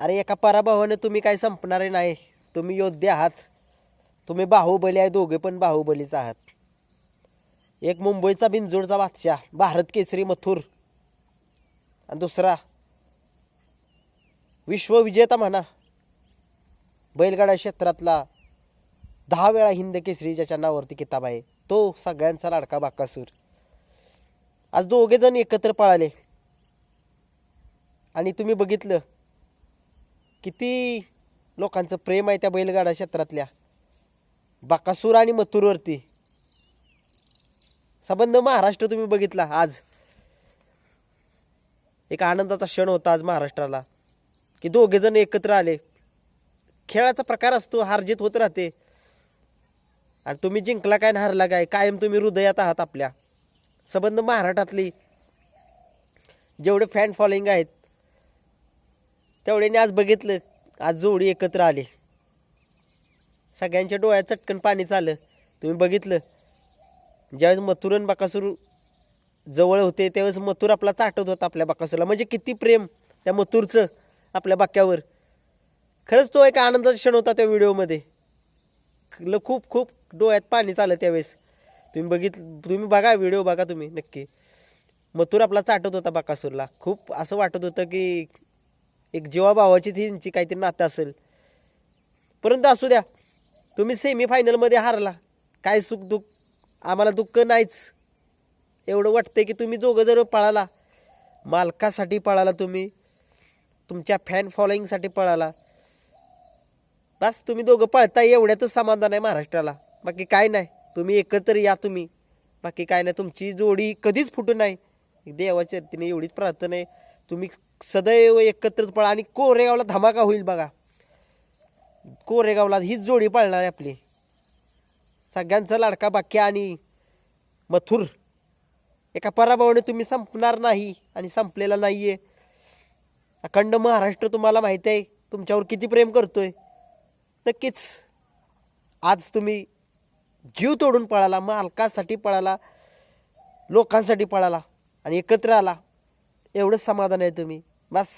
अरे एका पराभवाने तुम्ही काय संपणारे नाही. तुम्ही योद्धे आहात. तुम्ही बाहुबली आहे दोघे पण बाहुबलीच आहात. एक मुंबईचा बिनजोडचा बादशाह भारत केसरी मथुर. आणि दुसरा विश्वविजेता म्हणा. बैलगाडा क्षेत्रातला दहा वेळा हिंद केसरी ज्याच्या नावावरती किताब आहे तो सगळ्यांचा लाडका बाकासूर. आज दोघे जण एकत्र पळाले. आणि तुम्ही बघितलं किती लोकांचं प्रेम आहे त्या बैलगाडा क्षेत्रातल्या? बाकासूर आणि मथुरवरती. संबंध महाराष्ट्र तुम्ही बघितला आज. एक आनंदाचा क्षण होता आज महाराष्ट्राला. की दोघेजण एकत्र आले. खेळाचा प्रकार असतो हारजीत होत राहते. आणि तुम्ही जिंकला काय ना हारला काय? कायम तुम्ही हृदयात आहात आपल्या. संबंध महाराष्ट्रातली. जेवढे फॅन फॉलोईंग आहेत तेवढ्याने आज बघितलं आज जोडी एकत्र आली. सगळ्यांच्या डोळ्यात चटकन पाणी चालं तुम्ही बघितलं ज्यावेळेस मथुरन बकासूर जवळ होते त्यावेळेस मथुर आपला चाटत होता आपल्या बकासूरला. म्हणजे किती प्रेम त्या मथुरचं आपल्या बाक्यावर. खरंच तो एक आनंदाचा क्षण होता त्या व्हिडिओमध्ये. ल खूप खूप डोळ्यात पाणी चालं त्यावेळेस. तुम्ही बघितलं तुम्ही बघा व्हिडिओ बघा तुम्ही नक्की. मथुर आपला चाटत होता बाकासूरला. खूप असं वाटत होतं की एक जीवाभावाचीच ही यांची काहीतरी नातं असेल. परंतु असू द्या तुम्ही सेमीफायनलमध्ये हारला. काय सुख दुःख आम्हाला दुःख नाहीच. एवढं वाटतंय की तुम्ही दोघं जर पळाला मालकासाठी पळाला तुम्ही तुमच्या फॅन फॉलोईंगसाठी पळाला. बस तुम्ही दोघं पळताय एवढ्यातच समाधान आहे महाराष्ट्राला. बाकी काय नाही तुम्ही एकत्र या तुम्ही. बाकी काय नाही तुमची जोडी कधीच फुटू नाही. देवाच्या तिने एवढीच प्रार्थना आहे. तुम्ही सदैव एकत्रच पळा आणि कोरेगावला धमाका होईल बघा. कोरेगावला हीच जोडी पळणार आहे आपली. सगळ्यांचा लाडका बाक्या आणि मथुर. एका पराभवाने तुम्ही संपणार नाही आणि संपलेला नाही आहे अखंड महाराष्ट्र तुम्हाला माहिती आहे तुमच्यावर किती प्रेम करतोय. नक्कीच. आज तुम्ही जीव तोडून पळाला मालकासाठी पळाला लोकांसाठी पळाला आणि एकत्र आला. एवढंच समाधान आहे तुम्ही. बस.